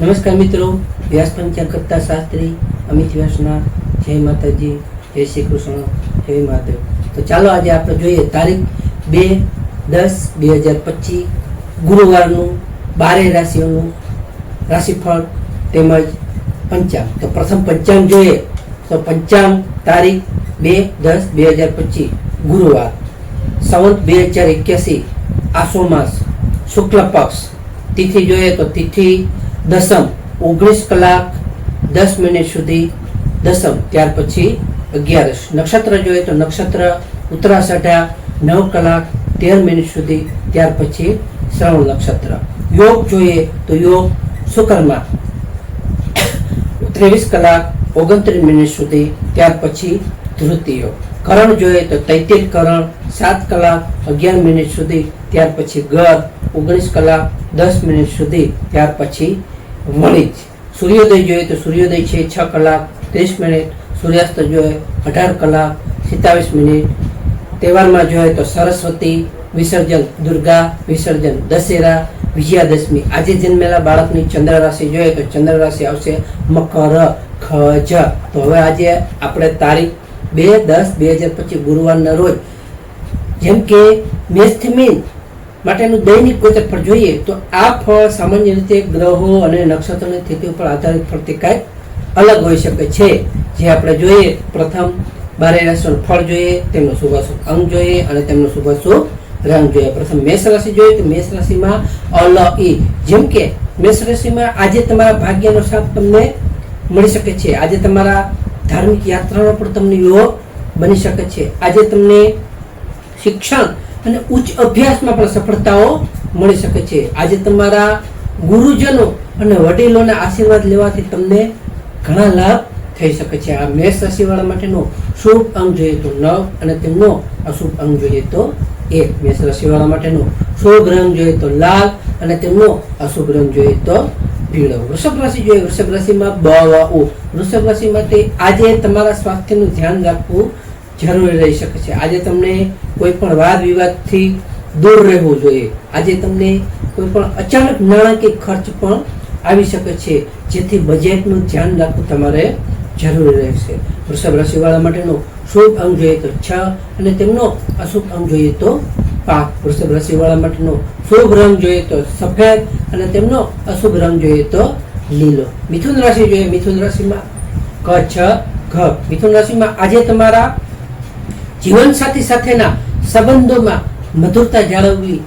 નમસ્કાર મિત્રો, વ્યાસ કરતા શાસ્ત્રી અમિત વ્યાસના જય માતાજી, જય શ્રી કૃષ્ણ, જય માધવ તો ચાલો આજે આપણે જોઈએ તારીખ બે દસ બે હજાર પચીસ, ગુરુવારનું બારે રાશિઓનું રાશિફળ તેમજ પંચાંગ. તો પ્રથમ પંચાંગ જોઈએ. તો પંચાંગ તારીખ બે દસ બે હજાર પચીસ, ગુરુવાર. સંવત બે હજાર એક્યાસી, આસો માસ, શુક્લ પક્ષ. તિથિ જોઈએ તો તિથિ દસમ, ઓગણીસ કલાક દસ મિનિટ સુધી દસમ, ત્યાર પછી અગિયારસ. નક્ષત્ર જોઈએ તો નક્ષત્ર ઉત્તરાષાઢા નવ કલાક તેર મિનિટ સુધી, ત્યાર પછી શ્રવણ નક્ષત્ર. યોગ જોઈએ તો યોગ શુક્રમાં. ત્રેવીસ કલાક ઓગણત્રીસ મિનિટ સુધી, ત્યાર પછી ધૃતીય કરણ જોઈએ તો તૈતિલ કરણ, સાત કલાક અગિયાર મિનિટ સુધી, ત્યાર પછી ગર ઓગણીસ કલાક દસ મિનિટ સુધી, ત્યાર પછી વણિજ સૂર્યોદય જોઈએ તો સૂર્યોદય છે છ કલાક ત્રીસ મિનિટ, સૂર્યાસ્ત જોઈએ અઢાર કલાક સિત્તાવીસ મિનિટ. તહેવારમાં જોઈએ તો સરસ્વતી, વિસર્જન દુર્ગા, વિસર્જન દશેરા, વિજયાદશમી. આજે જન્મેલા બાળકની ચંદ્ર રાશિ જોઈએ તો ચંદ્ર રાશિ આવશે મકર, ખજ. તો હવે આજે આપણે તારીખ બે દસ બે હજાર પચીસ ગુરુવારના રોજ. જેમ કે મેસ્થમીન મીન માટેનું દૈનિક ગોચર જોઈએ તો આ ફળ સામાન્ય રીતે ગ્રહો અને નક્ષત્રોની સ્થિતિ ઉપર આધારિત ફળથી કાંઈક અલગ હોઈ શકે છે. જે આપણે જોઈએ, પ્રથમ બારે રાશિનું ફળ જોઈએ, તેમનો શુભાશુભ અંગ જોઈએ અને તેમનો શુભાશુભ રંગ જોઈએ. પ્રથમ મેષ રાશિ જોઈએ તો મેષ રાશિમાં અલ ઈ જેમ કે મેષ રાશિમાં આજે તમારા ભાગ્યનો સાથ તમને મળી શકે છે. આજે તમારા ધાર્મિક યાત્રાનો પણ તમને યોગ બની શકે છે. આજે તમને શિક્ષણ અને ઉચ્ચ અભ્યાસમાં પણ સફળતાઓ મળી શકે છે. આજે તમારા ગુરુજનો અને વડીલોના આશીર્વાદ લેવાથી તમને ઘણા લાભ થઈ શકે છે. આ મેષ રાશિવાળા માટેનો શુભ અંગ જોઈએ તો નવ અને તેમનો અશુભ અંગ જોઈએ તો એક. મેષ રાશિવાળા માટેનો શુભ રંગ જોઈએ તો લાલ અને તેમનો અશુભ રંગ જોઈએ તો પીળો. વૃષભ રાશિ જોઈએ. વૃષભ રાશિમાં બ વૃષભ રાશિ માટે આજે તમારા સ્વાસ્થ્યનું ધ્યાન રાખવું જરૂરી રહી શકે છે. આજે તમને કોઈ પણ વાદ વિવાદથી દૂર રહેવું જોઈએ. આજે તમને કોઈ પણ અચાનક નાણાકીય ખર્ચ પણ આવી શકે છે, જેથી બજેટનું ધ્યાન રાખવું તમારે જરૂરી રહેશે. વૃષભ રાશિવાળા માટેનો શુભ અંગ જોઈએ તો છ અને તેમનો અશુભ અંગ જોઈએ તો પાક. વૃષભ રાશિવાળા માટેનો શુભ રંગ જોઈએ તો સફેદ અને તેમનો અશુભ રંગ જોઈએ તો લીલો. મિથુન રાશિ જોઈએ. મિથુન રાશિમાં ક, છ, ઘ. મિથુન રાશિમાં આજે તમારા જીવનસાથી સાથેના સંબંધોમાં મધુરતા જાળવવી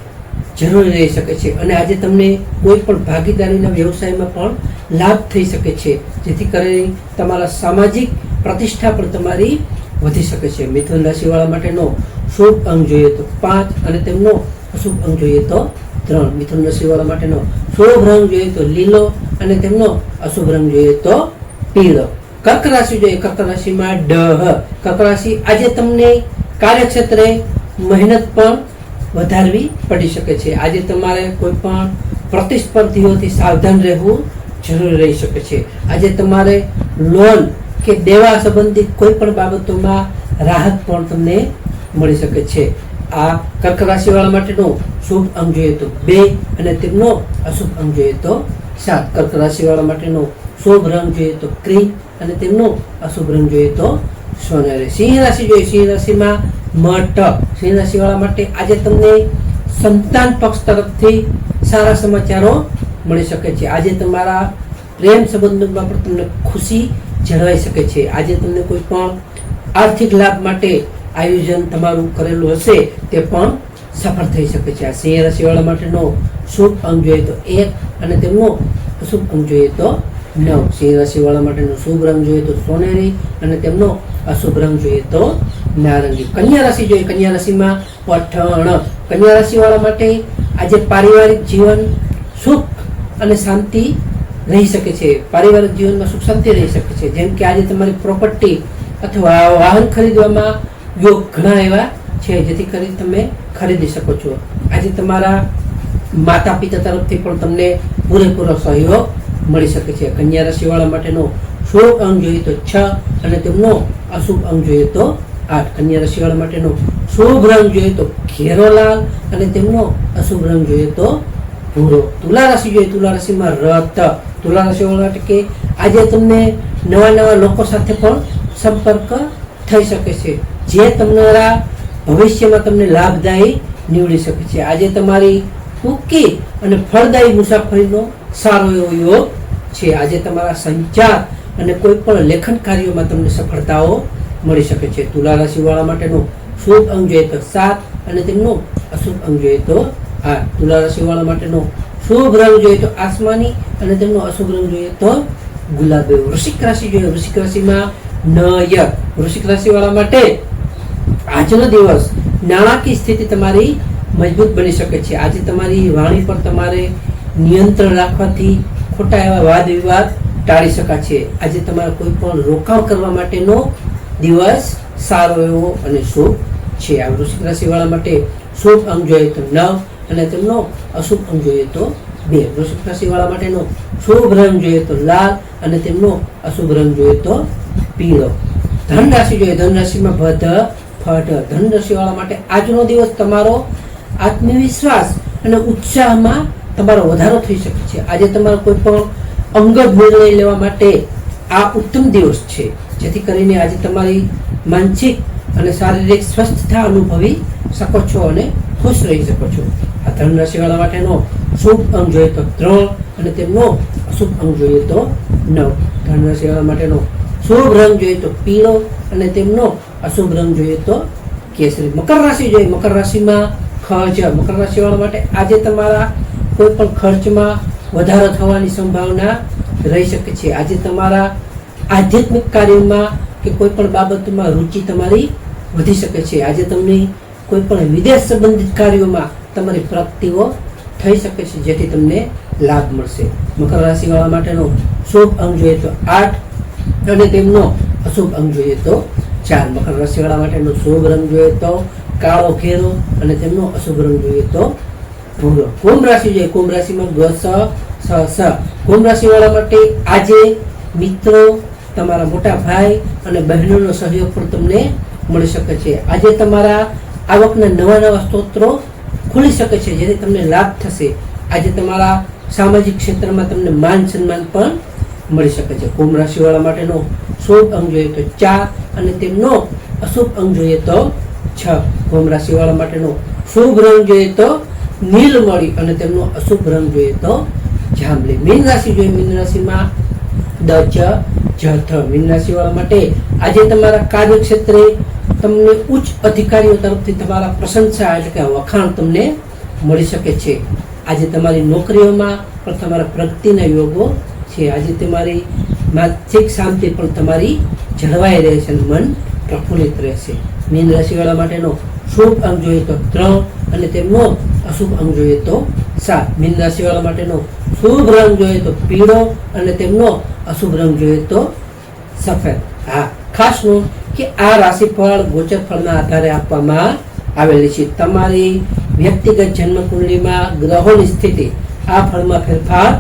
જરૂરી રહી શકે છે. અને આજે તમને કોઈ પણ ભાગીદારીના વ્યવસાયમાં પણ લાભ થઈ શકે છે, જેથી કરીને તમારા સામાજિક પ્રતિષ્ઠા પણ તમારી વધી શકે છે. મિથુન રાશિવાળા માટેનો શુભ અંગ જોઈએ તો પાંચ અને તેમનો અશુભ અંગ જોઈએ તો ત્રણ. મિથુન રાશિવાળા માટેનો શુભ રંગ જોઈએ તો લીલો અને તેમનો અશુભ રંગ જોઈએ તો પીળો. કર્ક રાશિ જોઈએ. કર્ક રાશિમાં ડહ. કર્ક રાશિ આજે તમને કાર્યક્ષેત્રે મહેનત પણ વધારવી પડી શકે છે. આજે તમારે કોઈ પણ પ્રતિસ્પર્ધીઓથી સાવધાન રહેવું જરૂરી રહી શકે છે. આજે તમારે લોન કે દેવા સંબંધિત કોઈ પણ બાબતોમાં રાહત પણ તમને મળી શકે છે. આ કર્ક રાશિવાળા માટેનો શુભ અંગ જોઈએ તો બે અને તેમનો અશુભ અંગ જોઈએ તો સાત. કર્ક રાશિવાળા માટેનો શુભ રંગ જોઈએ તો ક્રીમ અને તેમનો અશુભ રંગ જોઈએ તો સોનેરી. સિંહ રાશિ જોઈએ સિંહ રાશિમાં મઠ. સિંહ રાશિવાળા માટે આજે તમને સંતાન પક્ષ તરફથી સારા સમાચારો મળી શકે છે. આજે તમારા પ્રેમ સંબંધોમાં પણ તમને ખુશી જળવાઈ શકે છે. આજે તમને કોઈ પણ આર્થિક લાભ માટે આયોજન તમારું કરેલું હશે તે પણ સફળ થઈ શકે છે. આ સિંહ રાશિવાળા માટેનો શુભ અંગ જોઈએ તો એક અને તેમનો શુભ અંગ જોઈએ તો નવ સિંહ રાશિવાળા માટેનો શુભ રંગ જોઈએ તો સોનેરી અને તેમનો અશુભ રંગ જોઈએ તો નારંગી. કન્યા રાશિ જોઈએ. કન્યા રાશિમાં પઠણ. કન્યા રાશિવાળા માટે આજે પારિવારિક જીવન સુખ અને શાંતિ રહી શકે છે. પારિવારિક જીવનમાં સુખ શાંતિ રહી શકે છે. જેમ કે આજે તમારી પ્રોપર્ટી અથવા વાહન ખરીદવામાં યોગ ઘણા એવા છે, જેથી કરી તમે ખરીદી શકો છો. આજે તમારા માતા પિતા તરફથી પણ તમને પૂરેપૂરો સહયોગ મળી શકે છે. કન્યા રાશિવાળા માટેનો શુભ અંગ જોઈએ તો છ અને તેમનો અશુભ અંગ જોઈએ તો આઠ. કન્યા રાશિવાળા માટેનો શુભ રંગ જોઈએ તો ઘેરો લાલ અને તેમનો અશુભ રંગ જોઈએ તો ભૂરો. તુલા રાશિ જોઈએ, તુલા રાશિમાં રત તુલા રાશિ વાળા માટે કે આજે તમને નવા નવા લોકો સાથે પણ સંપર્ક થઈ શકે છે. જે તમારા ભવિષ્યમાં તમને લાભદાયી નીવડી શકે છે. આજે તમારી ટૂંકી અને ફળદાયી મુસાફરીનો સારો એવો યોગ છે. આજે તમારા સંચાર અને કોઈ પણ લેખન કાર્યોમાં તમને સફળતાઓ મળી શકે છે. તુલા રાશિવાળા માટેનો શુભ અંગ જોઈએ તો સાત અને તેમનો અશુભ અંગ જોઈએ તો આ તુલા રાશિવાળા માટેનો શુભ રંગ જોઈએ તો આસમાની અને તેમનો અશુભ રંગ જોઈએ તો ગુલાબી. વૃશ્ચિક રાશિ જોઈએ, વૃશ્ચિક રાશિમાં નય વૃશ્ચિક રાશિવાળા માટે આજનો દિવસ નાણાકીય સ્થિતિ તમારી મજબૂત બની શકે છે. આજે તમારી વાણી પર તમારે નિયંત્રણ રાખવાથી ખોટા એવા વાદ વિવાદ ટાળી શકાશે. આજે તમારા કોઈ પણ રોકાણ કરવા માટેનો દિવસ સારો એવો અને શુભ છે. આ વૃશ્ચિક રાશિવાળા માટે શુભ અંગ જોઈએ તો નવ અને તેમનો અશુભ અંગ જોઈએ તો બે. વૃશ્ચિક રાશિવાળા માટેનો શુભ રંગ જોઈએ તો લાલ અને તેમનો અશુભ રંગ જોઈએ તો પીળો. ધન રાશિ જોઈએ. ધન રાશિમાં ભધ ફટ. ધન રાશિવાળા માટે આજનો દિવસ તમારો આત્મવિશ્વાસ અને ઉત્સાહમાં તમારો વધારો થઈ શકે છે. આજે તમારો કોઈ પણ અંગત નિર્ણય લેવા માટે આ ઉત્તમ દિવસ છે. જેથી કરીને આજે તમારી માનસિક અને શારીરિક સ્વસ્થતા અનુભવી શકો છો અને ખુશ રહી શકો છો. આ ધન રાશિવાળા માટેનો શુભ અંગ જોઈએ તો ત્રણ અને તેમનો અશુભ અંગ જોઈએ તો નવ. ધન રાશિવાળા માટેનો શુભ રંગ જોઈએ તો પીળો અને તેમનો અશુભ રંગ જોઈએ તો કેસરી. મકર રાશિ જોઈએ. મકર રાશિમાં ખર્ચ મકર રાશિવાળા માટે આજે તમારા કોઈ પણ ખર્ચમાં વધારો થવાની સંભાવના રહી શકે છે. આજે તમારા આધ્યાત્મિક કાર્યોમાં કે કોઈ પણ બાબતમાં રુચિ તમારી વધી શકે છે. આજે તમને કોઈ પણ વિદેશ સંબંધિત કાર્યોમાં તમારી પ્રાપ્તિઓ થઈ શકે છે, જેથી તમને લાભ મળશે. મકર રાશિવાળા માટેનો શુભ અંગ જોઈએ તો આઠ અને તેમનો અશુભ અંગ જોઈએ તો ચાર. મકર રાશિવાળા માટેનો શુભ રંગ જોઈએ તો કાળો ઘેરો અને તેમનો અશુભ રંગ જોઈએ તો ભૂરો કુંભ રાશિ જોઈએ કુંભ રાશિમાં ગ સ સ સ. કુંભ રાશિવાળા માટે આજે મિત્રો તમારા મોટા ભાઈ અને બહેનોનો સહયોગ પણ તમને મળી શકે છે. આજે તમારા આવકના નવા નવા સ્ત્રોતો ખુલી શકે છે, જેથી તમને લાભ થશે. આજે તમારા સામાજિક ક્ષેત્રમાં તમને માન સન્માન પણ મળી શકે છે. કુંભ રાશિવાળા માટેનો શુભ અંગ જોઈએ તો ચાર અને તેમનો અશુભ અંગ જોઈએ તો છ. કુંભ રાશિવાળા માટેનો શુભ રંગ જોઈએ તો નીલમળી અને તેમનો અશુભ રંગ જોઈએ તો જાંબલી. મીન રાશિ જોઈએ, મીન રાશિમાં દજ જથ મીન રાશિવાળા માટે આજે તમારા કાર્યક્ષેત્રે તમને ઉચ્ચ અધિકારીઓ તરફથી તમારા પ્રશંસા એટલે કે વખાણ તમને મળી શકે છે. આજે તમારી નોકરીઓમાં પણ તમારા પ્રગતિના યોગો છે. આજે તમારી માનસિક શાંતિ પણ તમારી જળવાઈ રહેશે અને મન પ્રફુલ્લિત રહેશે મીન રાશિવાળા માટેનો શુભ અંગ જોઈએ તો ત્રણ અને તેમનો અશુભ અંગ જોઈએ તો સાત મીન રાશિવાળા માટેનો શુભ રંગ જોઈએ તો પીળો અને તેમનો અશુભ રંગ જોઈએ તો સફેદ. હા, ખાસ નોંધ કે આ રાશિફળ ગોચર ફળના આધારે આપવામાં આવેલી છે. તમારી વ્યક્તિગત જન્મ કુંડલીમાં ગ્રહોની સ્થિતિ આ ફળમાં ફેરફાર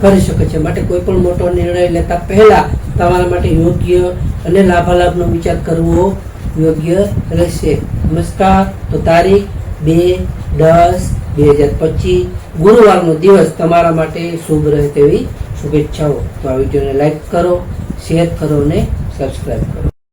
કરી શકે છે. માટે કોઈ પણ મોટો નિર્ણય લેતા પહેલા તમારા માટે યોગ્ય અને લાભાલાભનો વિચાર કરવો યોગ્ય રહેશે. નમસ્કાર. તો તારીખ બે દસ બે હજાર પચીસ ગુરુવારનો દિવસ તમારા માટે શુભ રહે તેવી શુભેચ્છાઓ. તો આ વિડીયોને લાઈક કરો, શેર કરો અને સબસ્ક્રાઈબ કરો.